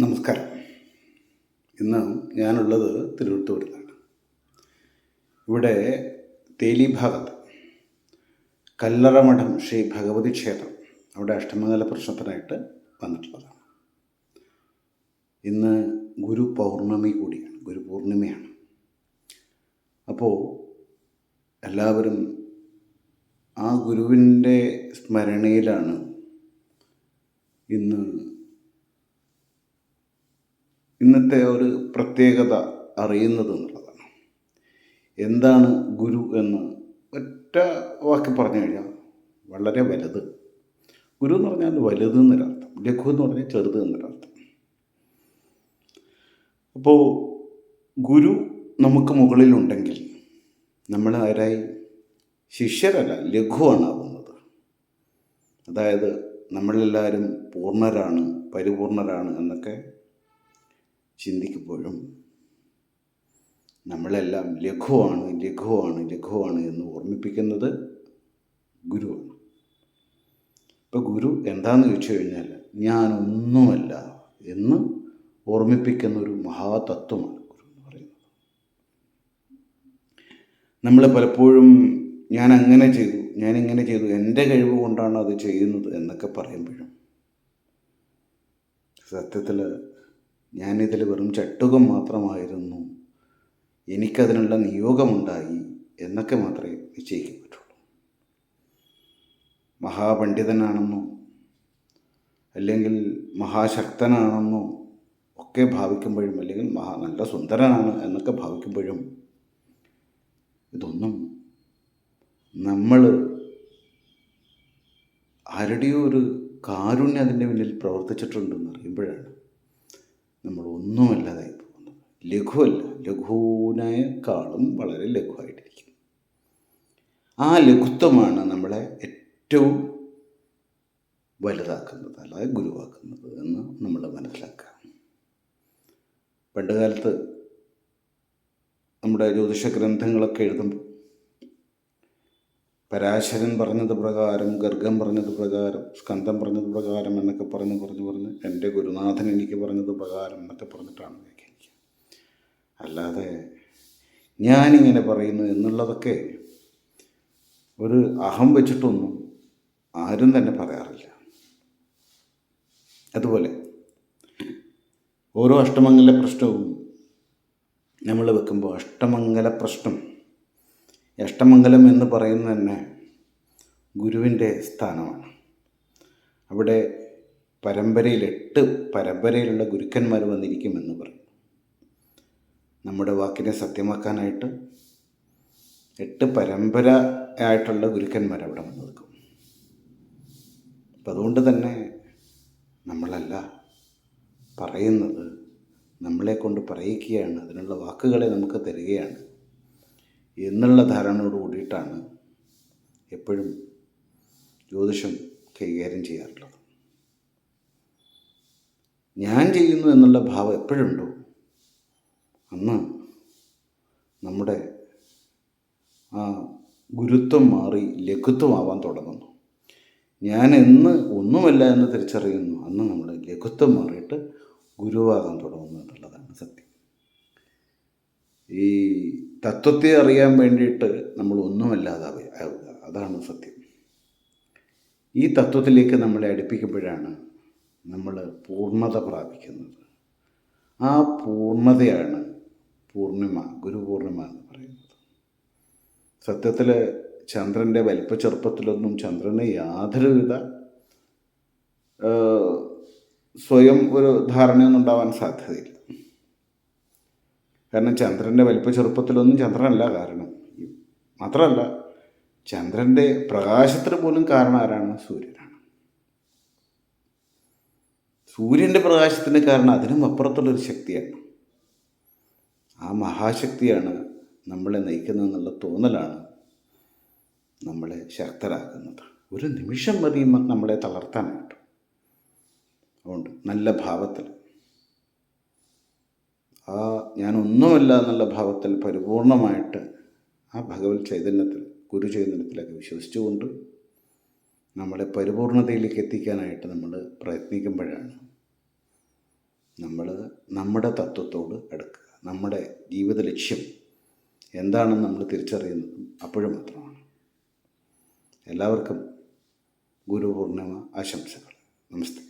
നമസ്കാരം. ഇന്ന് ഞാനുള്ളത് തിരുവനന്തപുരത്താണ്. ഇവിടെ തേലി ഭാഗത്ത് കല്ലറമഠം ശ്രീ ഭഗവതി ക്ഷേത്രം അവിടെ അഷ്ടമംഗല പ്രശ്നത്തിനായിട്ട് വന്നിട്ടുള്ളതാണ്. ഇന്ന് ഗുരു പൗർണമി കൂടിയാണ് ഗുരു പൂർണിമയാണ്. അപ്പോൾ എല്ലാവരും ആ ഗുരുവിന്റെ സ്മരണയിലാണ് ഇന്ന് ഇന്നത്തെ ഒരു പ്രത്യേകത അറിയുന്നത് എന്നുള്ളതാണ്. എന്താണ് ഗുരു എന്ന് ഒറ്റ വാക്ക് പറഞ്ഞു കഴിഞ്ഞാൽ വളരെ വലുത്. ഗുരു എന്ന് പറഞ്ഞാൽ വലുത് എന്നൊരർത്ഥം ലഘു എന്ന് പറഞ്ഞാൽ ചെറുത് എന്നൊരർത്ഥം. അപ്പോൾ ഗുരു നമുക്ക് മുകളിലുണ്ടെങ്കിൽ നമ്മൾ ആരായി? ശിഷ്യരല്ല ലഘുവാണ് ആവുന്നത് അതായത് നമ്മളെല്ലാവരും പൂർണരാണ് പരിപൂർണരാണ് എന്നൊക്കെ ചിന്തിക്കുമ്പോഴും നമ്മളെല്ലാം ലഘുവാണ് ലഘുവാണ് ലഘുവാണ് എന്ന് ഓർമ്മിപ്പിക്കുന്നത് ഗുരുവാണ്. ഇപ്പം ഗുരു എന്താണെന്ന് ചോദിച്ചു കഴിഞ്ഞാൽ ഞാനൊന്നുമല്ല എന്ന് ഓർമ്മിപ്പിക്കുന്ന ഒരു മഹാതത്വമാണ് ഗുരു എന്ന് പറയുന്നത്. നമ്മൾ പലപ്പോഴും ഞാൻ അങ്ങനെ ചെയ്തു ഞാൻ ഇങ്ങനെ ചെയ്തു എന്റെ കഴിവ് കൊണ്ടാണ് അത് ചെയ്യുന്നത് എന്നൊക്കെ പറയുമ്പോഴും സത്യത്തിൽ ഞാനിതിൽ വെറും ചട്ടുകം മാത്രമായിരുന്നു. എനിക്കതിനുള്ള നിയോഗമുണ്ടായി എന്നൊക്കെ മാത്രമേ നിശ്ചയിക്കാൻ പറ്റുള്ളൂ മഹാപണ്ഡിതനാണെന്നോ അല്ലെങ്കിൽ മഹാശക്തനാണെന്നോ ഒക്കെ ഭാവിക്കുമ്പോഴും അല്ലെങ്കിൽ മഹാ നല്ല സുന്ദരനാണ് എന്നൊക്കെ ഭാവിക്കുമ്പോഴും ഇതൊന്നും നമ്മൾ ആരുടെയോ ഒരു കാരുണ്യം അതിന്റെ പിന്നിൽ പ്രവർത്തിച്ചിട്ടുണ്ടെന്ന് അറിയുമ്പോഴാണ് നമ്മൾ ഒന്നുമല്ലാതായി പോകുന്നത് ലഘുവല്ല ലഘുവിനേക്കാളും വളരെ ലഘുവായിട്ടിരിക്കും ആ ലഘുത്വമാണ് നമ്മളെ ഏറ്റവും വലുതാക്കുന്നത് അല്ലാതെ ഗുരുവാക്കുന്നത് എന്ന് നമ്മൾ മനസ്സിലാക്കുക. പണ്ട് കാലത്ത് നമ്മുടെ ജ്യോതിഷ ഗ്രന്ഥങ്ങളൊക്കെ എഴുതുമ്പോൾ പരാശരൻ പറഞ്ഞത് പ്രകാരം ഗർഗം പറഞ്ഞത് പ്രകാരം സ്കന്ധം പറഞ്ഞത് പ്രകാരം എന്നൊക്കെ പറഞ്ഞ് പറഞ്ഞ് പറഞ്ഞ് എന്റെ ഗുരുനാഥൻ എനിക്ക് പറഞ്ഞത് പ്രകാരം എന്നൊക്കെ പറഞ്ഞിട്ടാണ് വ്യാഖ്യാനിക്കുക അല്ലാതെ ഞാനിങ്ങനെ പറയുന്നു എന്നുള്ളതൊക്കെ ഒരു അഹം വെച്ചിട്ടൊന്നും ആരും തന്നെ പറയാറില്ല. അതുപോലെ ഓരോ അഷ്ടമംഗല പ്രശ്നവും നമ്മൾ വെക്കുമ്പോൾ അഷ്ടമംഗല പ്രശ്നം അഷ്ടമംഗലം എന്ന് പറയുന്നത് തന്നെ ഗുരുവിന്റെ സ്ഥാനമാണ്. അവിടെ പരമ്പരയിൽ എട്ട് പരമ്പരയിലുള്ള ഗുരുക്കന്മാർ വന്നിരിക്കുമെന്ന് പറയും നമ്മുടെ വാക്കിനെ സത്യമാക്കാനായിട്ട് എട്ട് പരമ്പര ആയിട്ടുള്ള ഗുരുക്കന്മാർ അവിടെ വന്ന് നിൽക്കും. അപ്പം അതുകൊണ്ട് തന്നെ നമ്മളല്ല പറയുന്നത് നമ്മളെ കൊണ്ട് പറയിക്കുകയാണ് അതിനുള്ള വാക്കുകളെ നമുക്ക് തരികയാണ്. എന്നുള്ള ധാരണയോട് കൂടിയിട്ടാണ് എപ്പോഴും ജ്യോതിഷം കൈകാര്യം ചെയ്യാറുള്ളത്. ഞാൻ ചെയ്യുന്നു എന്നുള്ള ഭാവം എപ്പോഴുണ്ടോ? അന്ന് നമ്മുടെ ആ ഗുരുത്വം മാറി ലഘുത്വമാവാൻ തുടങ്ങുന്നു. ഞാൻ എന്ന് ഒന്നുമല്ല എന്ന് തിരിച്ചറിയുന്നു. അന്ന് നമ്മൾ ലഘുത്വം മാറിയിട്ട് ഗുരുവാകാൻ തുടങ്ങുന്നു എന്നുള്ളതാണ് സത്യം. ഈ തത്വത്തെ അറിയാൻ വേണ്ടിയിട്ട് നമ്മൾ ഒന്നുമല്ലാതാവുക. ആവുക അതാണ് സത്യം. ഈ തത്വത്തിലേക്ക് നമ്മളെ അടുപ്പിക്കുമ്പോഴാണ് നമ്മൾ പൂർണത പ്രാപിക്കുന്നത്. ആ പൂർണതയാണ് പൂർണിമ ഗുരുപൂർണിമ എന്ന് പറയുന്നത്. സത്യത്തിൽ ചന്ദ്രന്റെ വലിപ്പ ചെറുപ്പത്തിലൊന്നും ചന്ദ്രന് യാതൊരുവിധ സ്വയം ഒരു ധാരണയൊന്നും ഉണ്ടാവാൻ സാധ്യതയില്ല. കാരണം ചന്ദ്രന്റെ വലിപ്പ ചെറുപ്പത്തിലൊന്നും ചന്ദ്രനല്ല കാരണം. മാത്രമല്ല ചന്ദ്രന്റെ പ്രകാശത്തിന് പോലും കാരണം ആരാണ്? സൂര്യനാണ്. സൂര്യന്റെ പ്രകാശത്തിന് കാരണം അതിനും അപ്പുറത്തുള്ളൊരു ശക്തിയാണ്. ആ മഹാശക്തിയാണ് നമ്മളെ നയിക്കുന്നതെന്നുള്ള തോന്നലാണ് നമ്മളെ ശക്തരാക്കുന്നത്. ഒരു നിമിഷം മതി നമ്മളെ തളർത്താനായിട്ട്. അതുകൊണ്ട് നല്ല ഭാവത്തിൽ ആ ഞാനൊന്നുമല്ല എന്നുള്ള ഭാവത്തിൽ പരിപൂർണമായിട്ട് ആ ഭഗവത് ചൈതന്യത്തിൽ ഗുരു ചൈതന്യത്തിലൊക്കെ വിശ്വസിച്ചുകൊണ്ട് നമ്മളെ പരിപൂർണതയിലേക്ക് എത്തിക്കാനായിട്ട് നമ്മൾ പ്രയത്നിക്കുമ്പോഴാണ് നമ്മൾ നമ്മുടെ തത്വത്തോട് അടുക്കുക. നമ്മുടെ ജീവിത ലക്ഷ്യം എന്താണെന്ന് നമ്മൾ തിരിച്ചറിയുന്നത് അപ്പോഴും മാത്രമാണ്. എല്ലാവർക്കും ഗുരു പൂർണിമ ആശംസകൾ. നമസ്തേ.